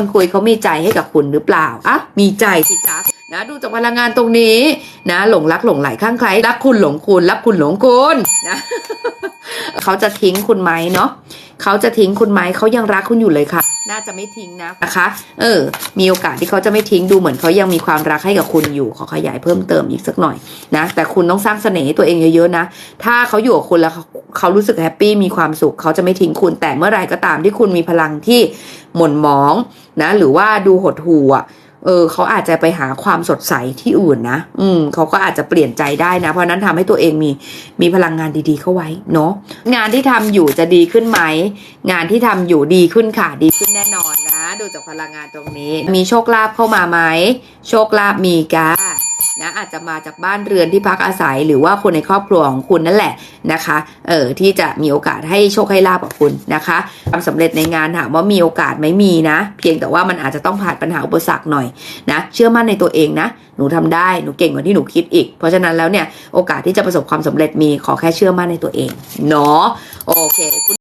คนคุยเขามีใจให้กับคุณหรือเปล่าอะมีใจสิจ๊ะนะดูจากพลังงานตรงนี้นะ หลงรักหลงไหลข้างใครรักคุณหลงคุณรักคุณหลงคุณนะเขาจะทิ้งคุณไหมเนาะเขาจะทิ้งคุณไหมเขายังรักคุณอยู่เลยค่ะ น่าจะไม่ทิ้งนะนะคะเออ มีโอกาสที่เขาจะไม่ทิ้งดูเหมือนเขายังมีความรักให้กับคุณอยู่ขอขยายเพิ่มเติมอีกสักหน่อยนะแต่คุณต้องสร้างเสน่ห์ตัวเองเยอะๆนะ ถ้าเขาอยู่กับคุณแล้วเขาเขารู้สึกแฮปปี้มีความสุขเขาจะไม่ทิ้งคุณแต่เมื่อไหรก็ตามที่คุณมีพลังที่หม่นหมองนะ หรือว่าดูหดหู่อะ เออเขาอาจจะไปหาความสดใสที่อื่นนะ อืมเขาก็อาจจะเปลี่ยนใจได้นะ เพราะนั้นทำให้ตัวเองมีมีพลังงานดีๆเข้าไว้เนาะงานที่ทำอยู่จะดีขึ้นไหมงานที่ทำอยู่ดีขึ้นค่ะดีขึ้นแน่นอนนะ ดูจากพลังงานตรงนี้ มีโชคลาภเข้ามาไหมโชคลาภมีกา อาจจะมาจากบ้านเรือนที่พักอาศัย หรือว่าคนในครอบครัวของคุณนั่นแหละนะคะเออที่จะมีโอกาสให้โชคให้ลาบกับคุณนะคะความสำเร็จในงานถามว่ามีโอกาสไหมมีนะ เพียงแต่ว่ามันอาจจะต้องผ่านปัญหาอุปสรรคหน่อยนะเชื่อมั่นในตัวเองนะหนูทำได้หนูเก่งกว่าที่หนูคิดอีก เพราะฉะนั้นแล้วเนี่ยโอกาสที่จะประสบความสำเร็จมีขอแค่เชื่อมั่นในตัวเองเนาะโอเค